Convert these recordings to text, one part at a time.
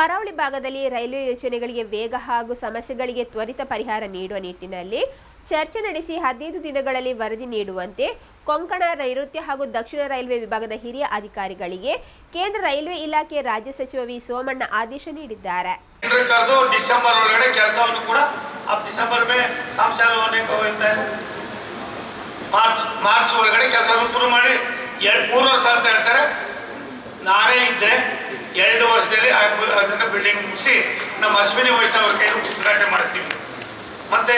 ಕರಾವಳಿ ಭಾಗದಲ್ಲಿ ರೈಲ್ವೆ ಯೋಜನೆಗಳಿಗೆ ವೇಗ ಹಾಗೂ ಸಮಸ್ಯೆಗಳಿಗೆ ತ್ವರಿತ ಪರಿಹಾರ ನೀಡುವ ನಿಟ್ಟಿನಲ್ಲಿ ಚರ್ಚೆ ನಡೆಸಿ ಹದಿನೈದು ದಿನಗಳಲ್ಲಿ ವರದಿ ನೀಡುವಂತೆ ಕೊಂಕಣ ನೈಋತ್ಯ ಹಾಗೂ ದಕ್ಷಿಣ ರೈಲ್ವೆ ವಿಭಾಗದ ಹಿರಿಯ ಅಧಿಕಾರಿಗಳಿಗೆ ಕೇಂದ್ರ ರೈಲ್ವೆ ಇಲಾಖೆ ರಾಜ್ಯ ಸಚಿವ ವಿ ಸೋಮಣ್ಣ ಆದೇಶ ನೀಡಿದ್ದಾರೆ. ಮಾರ್ಚ್ ಮಾರ್ಚ್ ಒಳಗಡೆ ಕೆಲಸವನ್ನು ಶುರು ಮಾಡಿ ಮೂರು ವರ್ಷ ಅಂತ ಹೇಳ್ತಾರೆ. ವರ್ಷದಲ್ಲಿ ಅದನ್ನು ಬಿಲ್ಡಿಂಗ್ ಮುಗಿಸಿ ನಮ್ಮ ಅಶ್ವಿನಿ ವೈಷ್ಣವ್ ಅವ್ರ ಕೈಯಲ್ಲಿ ಉದ್ಘಾಟನೆ ಮಾಡ್ತೀವಿ. ಮತ್ತೆ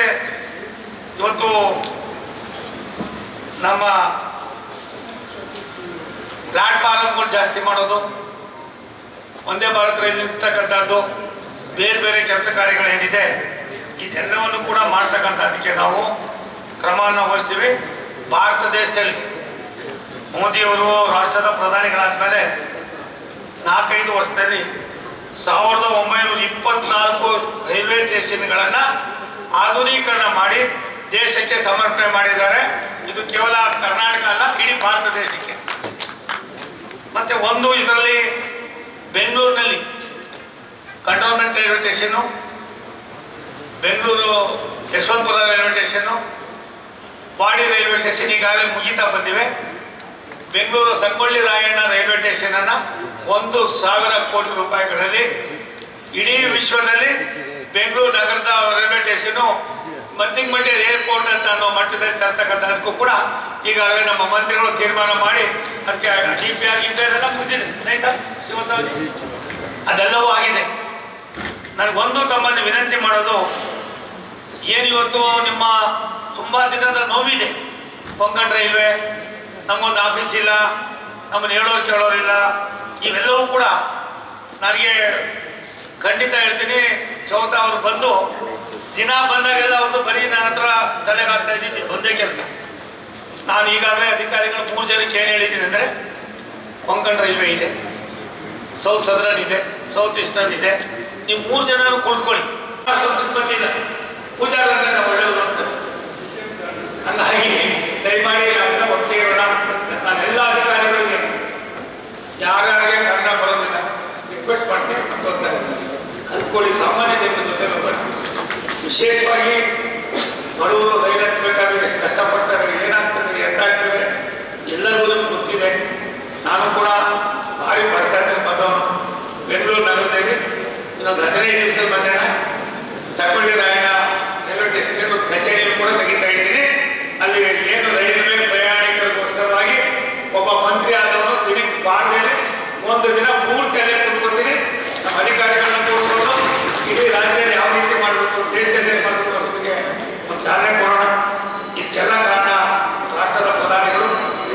ಇವತ್ತು ನಮ್ಮ ಪ್ಲಾಟ್ಫಾರಮ್ಗಳು ಜಾಸ್ತಿ ಮಾಡೋದು, ಒಂದೇ ಭಾರತ ರೈಲು ನಿಲ್ಲಿಸ್ತಕ್ಕಂಥದ್ದು ಬೇರೆ ಬೇರೆ ಕೆಲಸ ಕಾರ್ಯಗಳೇನಿದೆ ಇದೆಲ್ಲವನ್ನು ಕೂಡ ಮಾಡ್ತಕ್ಕಂಥದ್ದಕ್ಕೆ ನಾವು ಕ್ರಮವನ್ನು ವಹಿಸ್ತೀವಿ. ಭಾರತ ದೇಶದಲ್ಲಿ ಮೋದಿಯವರು ರಾಷ್ಟ್ರದ ಪ್ರಧಾನಿಗಳಾದ್ಮೇಲೆ ನಾಲ್ಕೈದು ವರ್ಷದಲ್ಲಿ ಸಾವಿರದ ಒಂಬೈನೂರ ಇಪ್ಪತ್ನಾಲ್ಕು ರೈಲ್ವೆ ಸ್ಟೇಷನ್ಗಳನ್ನು ಆಧುನೀಕರಣ ಮಾಡಿ ದೇಶಕ್ಕೆ ಸಮರ್ಪಣೆ ಮಾಡಿದ್ದಾರೆ. ಇದು ಕೇವಲ ಕರ್ನಾಟಕ ಅಲ್ಲ, ಇಡೀ ಭಾರತ ದೇಶಕ್ಕೆ. ಮತ್ತೆ ಒಂದು ಇದರಲ್ಲಿ ಬೆಂಗಳೂರಿನಲ್ಲಿ cantonment railway station, Bengaluru Yeshwantpur railway station Wadi railway station ಈಗಾಗಲೇ ಮುಗಿತಾ ಬಂದಿವೆ. ಬೆಂಗಳೂರು ಸಂಗೊಳ್ಳಿ ರಾಯಣ್ಣ ರೈಲ್ವೆ ಸ್ಟೇಷನನ್ನು ಒಂದು ಸಾವಿರ ಕೋಟಿ ರೂಪಾಯಿಗಳಲ್ಲಿ ಇಡೀ ವಿಶ್ವದಲ್ಲಿ ಬೆಂಗಳೂರು ನಗರದ ರೈಲ್ವೆ ಸ್ಟೇಷನು ಮತ್ತಿಂಗ್ಮಟ್ಟಿ ಏರ್ಪೋರ್ಟ್ ಅಂತ ಅನ್ನೋ ಮಟ್ಟದಲ್ಲಿ ತರ್ತಕ್ಕಂಥದಕ್ಕೂ ಕೂಡ ಈಗಾಗಲೇ ನಮ್ಮ ಮಂತ್ರಿಗಳು ತೀರ್ಮಾನ ಮಾಡಿ ಅದಕ್ಕೆ ಡಿ ಪಿ ಆಗಿದ್ದೆ ಅದೆಲ್ಲ ಮುಗಿದಿದೆ. ಶಿವಸಾಜಿ ಅದೆಲ್ಲವೂ ಆಗಿದೆ. ನನಗೊಂದು ತಮ್ಮಲ್ಲಿ ವಿನಂತಿ ಮಾಡೋದು ಏನು ಇವತ್ತು ನಿಮ್ಮ ತುಂಬ ದಿನದ ನೋವಿದೆ, ಕೊಂಕಣ ರೈಲ್ವೆ ನಮಗೊಂದು ಆಫೀಸ್ ಇಲ್ಲ, ನಮ್ಮನ್ನು ಹೇಳೋರು ಕೇಳೋರಿಲ್ಲ. ಇವೆಲ್ಲವೂ ಕೂಡ ನನಗೆ ಖಂಡಿತ ಹೇಳ್ತೀನಿ, ಚೌತ ಅವರು ಬಂದು ದಿನ ಬಂದಾಗೆಲ್ಲ ಅವ್ರದ್ದು ಬರೀ ನನ್ನ ಹತ್ರ ತಲೆಗಾಗ್ತಾ ಇದ್ದೀನಿ ಒಂದೇ ಕೆಲಸ. ನಾನು ಈಗಾಗಲೇ ಅಧಿಕಾರಿಗಳು ಮೂರು ಜನಕ್ಕೆ ಏನು ಹೇಳಿದ್ದೀನಿ ಅಂದರೆ, ಕೊಂಕಣ ರೈಲ್ವೆ ಇದೆ, ಸೌತ್ ಸದರನ್ ಇದೆ, ಸೌತ್ ಈಸ್ಟರ್ನ್ ಇದೆ. ನೀವು ಮೂರು ಜನ ಕೂತ್ಕೊಳ್ಳಿ ಸಿಬ್ಬಂದಿ ಇದೆ ಪೂಜಾ ಒಳ್ಳೆಯವರು ಅಂತ. ಹಂಗಾಗಿ ದಯಮಾಡಿ ನಾನೆಲ್ಲ ಅಧಿಕಾರಿಗಳಿಗೆ ಯಾರ್ಯಾರಿಗೆ ಕನ್ನಡ ಬರೋದಿಲ್ಲ ರಿಕ್ವೆಸ್ಟ್ ಮಾಡ್ತೀನಿ. ಮತ್ತೊಂದು ಕಲ್ತ್ಕೊಳ್ಳಿ ಸಾಮಾನ್ಯತೆಯಿಂದ ಜೊತೆ ಬರ್ತೀವಿ ವಿಶೇಷವಾಗಿ ಬಡವರು ರೈಲು ಎಷ್ಟು ಕಷ್ಟಪಡ್ತಾರೆ, ಏನಾಗ್ತದೆ ಎಂತಾಗ್ತದೆ ಎಲ್ಲರಿಗೂ ಗೊತ್ತಿದೆ. ನಾನು ಕೂಡ ಭಾರಿ ಬಡತನ ಬಂದವನು ಬೆಂಗಳೂರು ನಗರದಲ್ಲಿ ಇನ್ನೊಂದು ಹದಿನೈದು ನಿಮಿಷದಲ್ಲಿ ಮಧ್ಯಾಹ್ನ ರಾಯಣ್ಣ ರೈಲ್ವೆ ಸ್ಟೇಷನ್ ಕಚೇರಿಯಲ್ಲಿ ಕೂಡ ತೆಗಿತಾ ಇದ್ದೀನಿ. ಅಲ್ಲಿ ಏನು ಒಬ್ಬ ಮಂತ್ರಿ ಆದವನು ದಿನಕ್ಕೆ ಬಾರ್ದಲ್ಲಿ ಒಂದು ದಿನ ಪೂರ್ತಿ ಅಲ್ಲೇ ಕುತ್ಕೊತೀನಿ. ನಮ್ಮ ಅಧಿಕಾರಿಗಳನ್ನ ಕೂರಿಸ್ಕೊಂಡು ಇಡೀ ರಾಜ್ಯದಲ್ಲಿ ಯಾವ ರೀತಿ ಮಾಡಬೇಕು ದೇಶದಲ್ಲಿ ಏನು ಮಾಡಬೇಕು ಅನ್ನೋದಕ್ಕೆ ಒಂದು ಚಾಲನೆ ಕೊಡೋಣ ಇದಕ್ಕೆಲ್ಲ ಕಾರಣ ರಾಷ್ಟ್ರದ ಪ್ರಧಾನಿಗಳು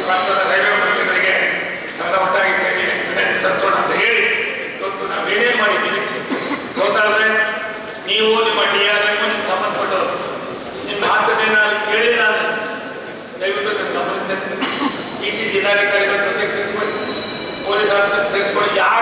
ರಾಷ್ಟ್ರದ ರೈಲ್ವೆ ಮಂತ್ರಿಗಳಿಗೆ ನಾವೆಲ್ಲ ಒಟ್ಟಾಗಿ ಸೇರಿ ವಿನಂತಿ ಸಲ್ಲಿಸೋಣ ಅಂತ ಹೇಳಿ ಇವತ್ತು ನಾವು ಏನೇನು ಮಾಡಿದ್ದೀವಿ ಗೊತ್ತಾದ್ರೆ ನೀವು ನಿಮ್ಮ ಡಿ ಆರ್ ಎಂ ನಿಮ್ಗೆ ಸಂಬಂಧಪಟ್ಟವರು ನಿಮ್ಮ ಮಾತನ್ನೇನು ಕೇಳಿಲ್ಲ ಅಂದ್ರೆ ದಯವಿಟ್ಟು ನಿಮ್ಮ ಗಮನಕ್ಕೆ ಡಿ ಸಿ ಜಿಲ್ಲಾಧಿಕಾರಿಗಳ ಜೊತೆಗೆ ಸೇರಿಸ್ಕೊಳ್ಳಿ. Police officer ಸೇರಿಸ್ಕೊಳ್ಳಿ. ಯಾರ